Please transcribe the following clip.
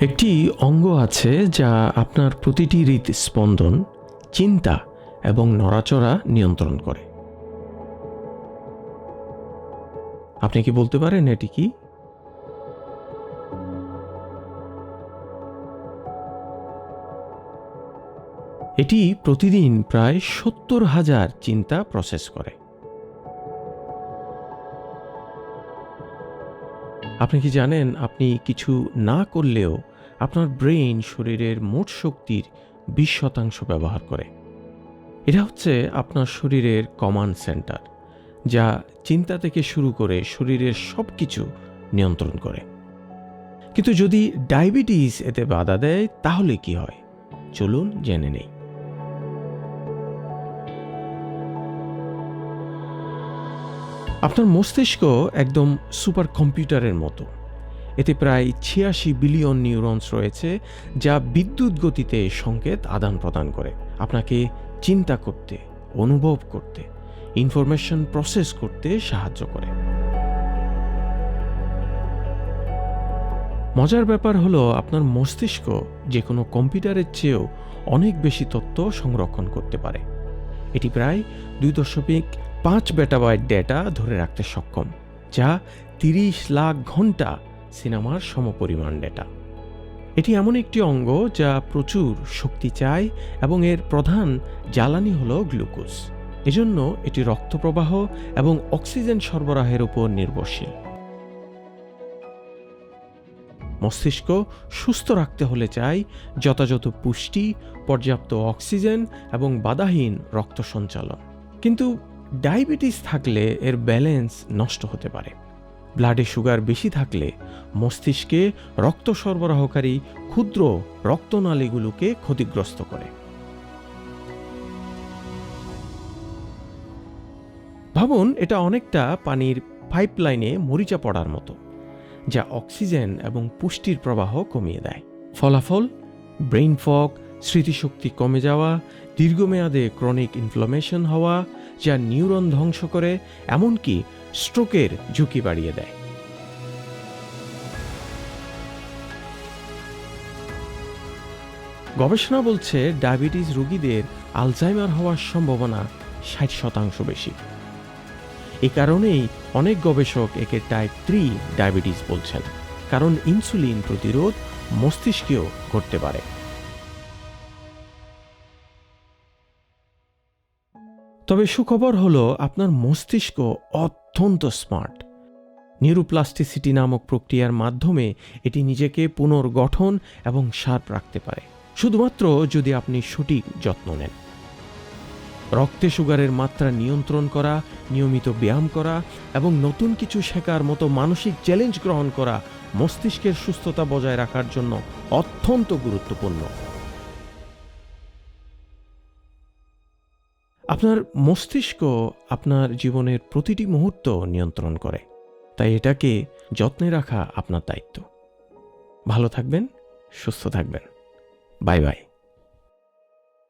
একটি অঙ্গ আছে যা আপনার প্রতিটি হৃদস্পন্দন, চিন্তা এবং নড়াচড়া নিয়ন্ত্রণ করে। আপনি কি বলতে পারেন এটি কি? এটি প্রতিদিন প্রায় সত্তর হাজার চিন্তা প্রসেস করে। আপনি কি জানেন, আপনি কিছু না করলেও আপনার ব্রেইন শরীরের মোট শক্তির বিশ শতাংশ ব্যবহার করে। এটা হচ্ছে আপনার শরীরের কমান্ড সেন্টার, যা চিন্তা থেকে শুরু করে শরীরের সব কিছু নিয়ন্ত্রণ করে। কিন্তু যদি ডায়াবেটিস এতে বাধা দেয়, তাহলে কি হয়? চলুন জেনে নেই। আপনার মস্তিষ্ক একদম সুপার কম্পিউটারের মতো। এতে প্রায় ছিয়াশি বিলিয়ন নিউরনস রয়েছে, যা বিদ্যুৎ গতিতে সংকেত আদান প্রদান করে। আপনাকে চিন্তা করতে, অনুভব করতে ইনফরমেশন প্রসেস করতে সাহায্য করে। মজার ব্যাপার হলো, আপনার মস্তিষ্ক যে কোনো কম্পিউটারের চেয়েও অনেক বেশি তথ্য সংরক্ষণ করতে পারে। এটি প্রায় দুই দশমিক পাঁচ বেটাবাইট ডেটা ধরে রাখতে সক্ষম, যা তিরিশ লাখ ঘণ্টা সিনেমার সমপরিমাণ ডেটা। এটি এমন একটি অঙ্গ যা প্রচুর শক্তি চায় এবং এর প্রধান জ্বালানি হল গ্লুকোজ। এজন্য এটি রক্ত প্রবাহ এবং অক্সিজেন সরবরাহের উপর নির্ভরশীল। মস্তিষ্ক সুস্থ রাখতে হলে চাই যথাযথ পুষ্টি, পর্যাপ্ত অক্সিজেন এবং বাধাহীন রক্ত সঞ্চালন। কিন্তু ডায়াবেটিস থাকলে এর ব্যালেন্স নষ্ট হতে পারে। ব্লাডে সুগার বেশি থাকলে মস্তিষ্কে রক্ত সরবরাহকারী ক্ষুদ্র রক্তনালীগুলোকে ক্ষতিগ্রস্ত করে। ভাবুন, এটা অনেকটা পানির পাইপলাইনে মরিচা পড়ার মতো, যা অক্সিজেন এবং পুষ্টির প্রবাহ কমিয়ে দেয়। ফলাফল? ব্রেইন ফগ, স্মৃতিশক্তি কমে যাওয়া, দীর্ঘমেয়াদে ক্রনিক ইনফ্লামেশন হওয়া যা নিউরন ধ্বংস করে, এমনকি স্ট্রোকের ঝুঁকি বাড়িয়ে দেয়। গবেষণা বলছে ডায়াবেটিস রোগীদের আলজাইমার হওয়ার সম্ভাবনা ষাট শতাংশ বেশি। এ কারণেই অনেক গবেষক একে টাইপ থ্রি ডায়াবেটিস বলছেন, কারণ ইনসুলিন প্রতিরোধ মস্তিষ্কেও ঘটতে পারে। তবে সুখবর হলো, আপনার মস্তিষ্ক অত্যন্ত স্মার্ট। নিউরোপ্লাস্টিসিটি নামক প্রক্রিয়ার মাধ্যমে এটি নিজেকে পুনর্গঠন এবং শার্প রাখতে পারে। শুধুমাত্র যদি আপনি সঠিক যত্ন নেন। রক্তে সুগারের মাত্রা নিয়ন্ত্রণ করা, নিয়মিত ব্যায়াম করা এবং নতুন কিছু শেখার মতো মানসিক চ্যালেঞ্জ গ্রহণ করা মস্তিষ্কের সুস্থতা বজায় রাখার জন্য অত্যন্ত গুরুত্বপূর্ণ। আপনার মস্তিষ্ক আপনার জীবনের প্রতিটি মুহূর্ত নিয়ন্ত্রণ করে। তাই এটাকে যত্নে রাখা আপনার দায়িত্ব। ভালো থাকবেন, সুস্থ থাকবেন। Bye bye.